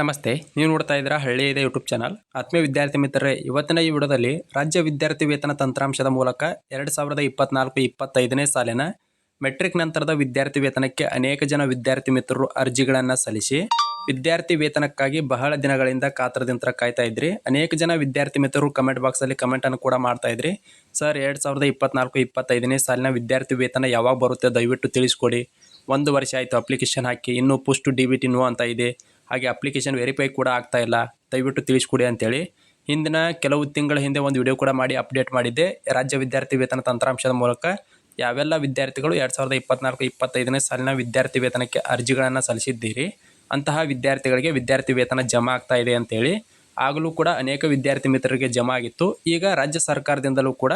ನಮಸ್ತೆ. ನೀವು ನೋಡ್ತಾ ಇದ್ದೀರಾ ಹಳ್ಳಿ ಇದೆ ಯೂಟ್ಯೂಬ್ ಚಾನಲ್ ಆತ್ಮೀಯ ವಿದ್ಯಾರ್ಥಿ ಮಿತ್ರರೇ, ಇವತ್ತಿನ ಈ ವಿಡಿಯೋದಲ್ಲಿ ರಾಜ್ಯ ವಿದ್ಯಾರ್ಥಿ ವೇತನ ತಂತ್ರಾಂಶದ ಮೂಲಕ ಎರಡು ಸಾವಿರದ ಇಪ್ಪತ್ನಾಲ್ಕು ಇಪ್ಪತ್ತೈದನೇ ಸಾಲಿನ ಮೆಟ್ರಿಕ್ ನಂತರದ ವಿದ್ಯಾರ್ಥಿ ವೇತನಕ್ಕೆ ಅನೇಕ ಜನ ವಿದ್ಯಾರ್ಥಿ ಮಿತ್ರರು ಅರ್ಜಿಗಳನ್ನು ಸಲ್ಲಿಸಿ, ವಿದ್ಯಾರ್ಥಿ ವೇತನಕ್ಕಾಗಿ ಬಹಳ ದಿನಗಳಿಂದ ಕಾತರದಿಂದ ಕಾಯ್ತಾ ಇದ್ರಿ. ಅನೇಕ ಜನ ವಿದ್ಯಾರ್ಥಿ ಮಿತ್ರರು ಕಮೆಂಟ್ ಬಾಕ್ಸಲ್ಲಿ ಕಮೆಂಟನ್ನು ಕೂಡ ಮಾಡ್ತಾ ಇದ್ರಿ. ಸರ್, ಎರಡು ಸಾವಿರದ ಇಪ್ಪತ್ನಾಲ್ಕು ಇಪ್ಪತ್ತೈದನೇ ಸಾಲಿನ ವಿದ್ಯಾರ್ಥಿ ವೇತನ ಯಾವಾಗ ಬರುತ್ತೆ ದಯವಿಟ್ಟು ತಿಳಿಸ್ಕೊಡಿ. ಒಂದು ವರ್ಷ ಆಯಿತು ಅಪ್ಲಿಕೇಶನ್ ಹಾಕಿ, ಇನ್ನೂ push D B T no ಅಂತ ಇದೆ. ಹಾಗೆ ಅಪ್ಲಿಕೇಶನ್ ವೆರಿಫೈ ಕೂಡ ಆಗ್ತಾ ಇಲ್ಲ. ದಯವಿಟ್ಟು ತಿಳಿಸ್ಕೊಡಿ ಅಂತೇಳಿ. ಹಿಂದಿನ ಕೆಲವು ತಿಂಗಳ ಹಿಂದೆ ಒಂದು ವಿಡಿಯೋ ಕೂಡ ಮಾಡಿ ಅಪ್ಡೇಟ್ ಮಾಡಿದ್ದೆ. ರಾಜ್ಯ ವಿದ್ಯಾರ್ಥಿ ವೇತನ ತಂತ್ರಾಂಶದ ಮೂಲಕ ಯಾವೆಲ್ಲ ವಿದ್ಯಾರ್ಥಿಗಳು ಎರಡು ಸಾವಿರದ ಇಪ್ಪತ್ನಾಲ್ಕು, ಇಪ್ಪತ್ತೈದನೇ ಸಾಲಿನ ವಿದ್ಯಾರ್ಥಿ ವೇತನಕ್ಕೆ ಅರ್ಜಿಗಳನ್ನು ಸಲ್ಲಿಸಿದ್ದೀರಿ, ಅಂತಹ ವಿದ್ಯಾರ್ಥಿಗಳಿಗೆ ವಿದ್ಯಾರ್ಥಿ ವೇತನ ಜಮಾ ಆಗ್ತಾ ಇದೆ ಅಂತೇಳಿ. ಆಗಲೂ ಕೂಡ ಅನೇಕ ವಿದ್ಯಾರ್ಥಿ ಮಿತ್ರರಿಗೆ ಜಮಾ ಆಗಿತ್ತು. ಈಗ ರಾಜ್ಯ ಸರ್ಕಾರದಿಂದಲೂ ಕೂಡ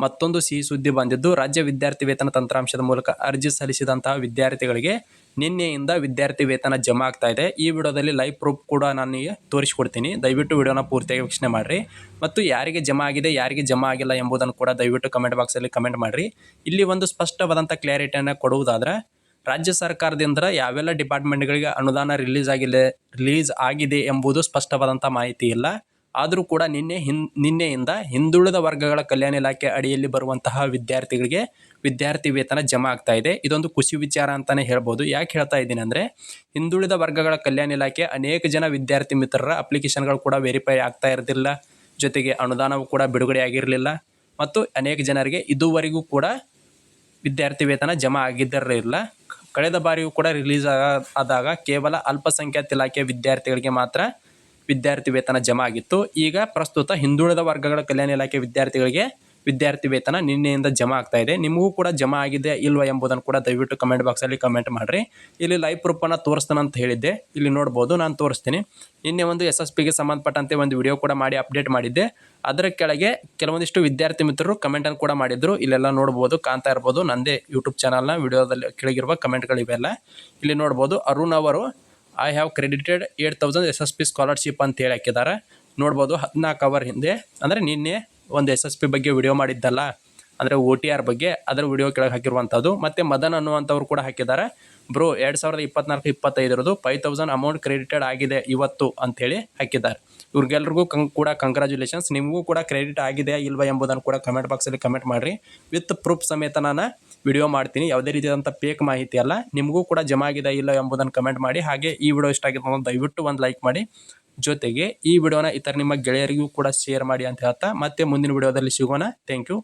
ಮತ್ತೊಂದು ಸಿಹಿ ಸುದ್ದಿ ಬಂದಿದ್ದು, ರಾಜ್ಯ ವಿದ್ಯಾರ್ಥಿ ವೇತನ ತಂತ್ರಾಂಶದ ಮೂಲಕ ಅರ್ಜಿ ಸಲ್ಲಿಸಿದಂತಹ ವಿದ್ಯಾರ್ಥಿಗಳಿಗೆ ನಿನ್ನೆಯಿಂದ ವಿದ್ಯಾರ್ಥಿ ವೇತನ ಜಮಾ ಆಗ್ತಾ ಇದೆ. ಈ ವಿಡಿಯೋದಲ್ಲಿ ಲೈವ್ ಪ್ರೂಫ್ ಕೂಡ ನಾನು ತೋರಿಸ್ಕೊಡ್ತೀನಿ. ದಯವಿಟ್ಟು ವಿಡಿಯೋನ ಪೂರ್ತಿಯಾಗಿ ವೀಕ್ಷಣೆ ಮಾಡಿರಿ. ಮತ್ತು ಯಾರಿಗೆ ಜಮಾ ಆಗಿದೆ, ಯಾರಿಗೆ ಜಮಾ ಆಗಿಲ್ಲ ಎಂಬುದನ್ನು ಕೂಡ ದಯವಿಟ್ಟು ಕಮೆಂಟ್ ಬಾಕ್ಸಲ್ಲಿ ಕಮೆಂಟ್ ಮಾಡಿರಿ. ಇಲ್ಲಿ ಒಂದು ಸ್ಪಷ್ಟವಾದಂಥ ಕ್ಲಾರಿಟಿಯನ್ನು ಕೊಡುವುದಾದರೆ, ರಾಜ್ಯ ಸರ್ಕಾರದಿಂದ ಯಾವೆಲ್ಲ ಡಿಪಾರ್ಟ್ಮೆಂಟ್ಗಳಿಗೆ ಅನುದಾನ ರಿಲೀಸ್ ಆಗಿಲ್ಲ ರಿಲೀಸ್ ಆಗಿದೆ ಎಂಬುದು ಸ್ಪಷ್ಟವಾದಂಥ ಮಾಹಿತಿ ಇಲ್ಲ. ಆದರೂ ಕೂಡ ನಿನ್ನೆ ಹಿನ್, ನಿನ್ನೆಯಿಂದ ಹಿಂದುಳಿದ ವರ್ಗಗಳ ಕಲ್ಯಾಣ ಇಲಾಖೆ ಅಡಿಯಲ್ಲಿ ಬರುವಂತಹ ವಿದ್ಯಾರ್ಥಿಗಳಿಗೆ ವಿದ್ಯಾರ್ಥಿ ವೇತನ ಜಮಾ ಆಗ್ತಾ ಇದೆ. ಇದೊಂದು ಖುಷಿ ವಿಚಾರ ಅಂತಲೇ ಹೇಳ್ಬೋದು. ಯಾಕೆ ಹೇಳ್ತಾ ಇದ್ದೀನಿ ಅಂದರೆ, ಹಿಂದುಳಿದ ವರ್ಗಗಳ ಕಲ್ಯಾಣ ಇಲಾಖೆ ಅನೇಕ ಜನ ವಿದ್ಯಾರ್ಥಿ ಮಿತ್ರರ ಅಪ್ಲಿಕೇಶನ್ಗಳು ಕೂಡ ವೆರಿಫೈ ಆಗ್ತಾ ಇರೋದಿಲ್ಲ. ಜೊತೆಗೆ ಅನುದಾನವೂ ಕೂಡ ಬಿಡುಗಡೆ ಆಗಿರಲಿಲ್ಲ. ಮತ್ತು ಅನೇಕ ಜನರಿಗೆ ಇದುವರೆಗೂ ಕೂಡ ವಿದ್ಯಾರ್ಥಿ ವೇತನ ಜಮಾ ಆಗಿದ್ದಿರಲಿಲ್ಲ ಕಳೆದ ಬಾರಿಯೂ ಕೂಡ ರಿಲೀಸ್ ಆದಾಗ ಕೇವಲ ಅಲ್ಪಸಂಖ್ಯಾತ ಇಲಾಖೆ ವಿದ್ಯಾರ್ಥಿಗಳಿಗೆ ಮಾತ್ರ ವಿದ್ಯಾರ್ಥಿ ವೇತನ ಜಮಾ ಆಗಿತ್ತು. ಈಗ ಪ್ರಸ್ತುತ ಹಿಂದುಳಿದ ವರ್ಗಗಳ ಕಲ್ಯಾಣ ಇಲಾಖೆ ವಿದ್ಯಾರ್ಥಿಗಳಿಗೆ ವಿದ್ಯಾರ್ಥಿ ವೇತನ ನಿನ್ನೆಯಿಂದ ಜಮಾ ಆಗ್ತಾ ಇದೆ. ನಿಮಗೂ ಕೂಡ ಜಮಾ ಆಗಿದೆ ಇಲ್ವಾ ಎಂಬುದನ್ನು ಕೂಡ ದಯವಿಟ್ಟು ಕಮೆಂಟ್ ಬಾಕ್ಸಲ್ಲಿ ಕಮೆಂಟ್ ಮಾಡಿರಿ. ಇಲ್ಲಿ ಲೈವ್ ಪ್ರೂಫನ್ನು ತೋರಿಸ್ತಾನೆ ಅಂತ ಹೇಳಿದ್ದೆ. ಇಲ್ಲಿ ನೋಡ್ಬೋದು, ನಾನು ತೋರಿಸ್ತೀನಿ. ನಿನ್ನೆ ಒಂದು ಎಸ್ ಎಸ್ ಸಂಬಂಧಪಟ್ಟಂತೆ ಒಂದು ವಿಡಿಯೋ ಕೂಡ ಮಾಡಿ ಅಪ್ಡೇಟ್ ಮಾಡಿದ್ದೆ. ಅದರ ಕೆಳಗೆ ಕೆಲವೊಂದಿಷ್ಟು ವಿದ್ಯಾರ್ಥಿ ಮಿತ್ರರು ಕಮೆಂಟನ್ನು ಕೂಡ ಮಾಡಿದ್ರು. ಇಲ್ಲೆಲ್ಲ ನೋಡ್ಬೋದು, ಕಾಣ್ತಾ ಇರ್ಬೋದು. ನಂದೇ ಯೂಟ್ಯೂಬ್ ಚಾನಲ್ನ ವಿಡಿಯೋದಲ್ಲಿ ಕೆಳಗಿರುವ ಕಮೆಂಟ್ಗಳಿವೆಲ್ಲ ಇಲ್ಲಿ ನೋಡ್ಬೋದು, ಅರುಣ್ ಅವರು I have credited eight thousand S S P scholarship ಅಂತ ಹೇಳಿ ಹಾಕಿದ್ದಾರೆ. ನೋಡ್ಬೋದು ಹದಿನಾಲ್ಕು ಅವರ್ ಹಿಂದೆ. ಅಂದರೆ ನಿನ್ನೆ ಒಂದು ಎಸ್ ಎಸ್ ಪಿ ಬಗ್ಗೆ ವಿಡಿಯೋ ಮಾಡಿದ್ದಲ್ಲ. ಅಂದರೆ ಓ ಟಿ ಆರ್ ಬಗ್ಗೆ ಅದರ ವಿಡಿಯೋ ಕೆಳಗೆ ಹಾಕಿರುವಂಥದ್ದು ಮತ್ತು ಮದನ್ ಅನ್ನುವಂಥವ್ರು ಕೂಡ ಹಾಕಿದ್ದಾರೆ. ಬ್ರೋ ಎರಡು ಸಾವಿರದ ಇಪ್ಪತ್ನಾಲ್ಕು ಇಪ್ಪತ್ತೈದರದು ಫೈವ್ ತೌಸಂಡ್ ಅಮೌಂಟ್ ಕ್ರೆಡಿಟೆಡ್ ಆಗಿದೆ ಇವತ್ತು ಅಂಥೇಳಿ ಹಾಕಿದ್ದಾರೆ. ಇವ್ರಿಗೆಲ್ರಿಗೂ ಕಂ ಕೂಡ ಕಂಗ್ರ್ಯಾಚುಲೇಷನ್ಸ್ ನಿಮಗೂ ಕೂಡ ಕ್ರೆಡಿಟ್ ಆಗಿದೆ ಇಲ್ವಾ ಎಂಬುದನ್ನು ಕೂಡ ಕಮೆಂಟ್ ಬಾಕ್ಸಲ್ಲಿ ಕಮೆಂಟ್ ಮಾಡಿರಿ. ವಿತ್ ಪ್ರೂಫ್ ಸಮೇತ ನಾನು ವಿಡಿಯೋ ಮಾಡ್ತೀನಿ. ಯಾವುದೇ ರೀತಿಯಾದಂಥ ಪೇಕ್ ಮಾಹಿತಿ ಅಲ್ಲ. ನಿಮಗೂ ಕೂಡ ಜಮಾ ಆಗಿದೆ ಇಲ್ಲ ಎಂಬುದನ್ನು ಕಮೆಂಟ್ ಮಾಡಿ. ಹಾಗೆ ಈ ವಿಡಿಯೋ ಇಷ್ಟ ಆಗಿದೆ ಅನ್ನೋದು ದಯವಿಟ್ಟು ಒಂದು ಲೈಕ್ ಮಾಡಿ. ಜೊತೆಗೆ ಈ ವಿಡಿಯೋನ ಇತರ ನಿಮ್ಮ ಗೆಳೆಯರಿಗೂ ಕೂಡ ಶೇರ್ ಮಾಡಿ ಅಂತ ಹೇಳ್ತಾ ಮತ್ತೆ ಮುಂದಿನ ವಿಡಿಯೋದಲ್ಲಿ ಸಿಗೋಣ. Thank you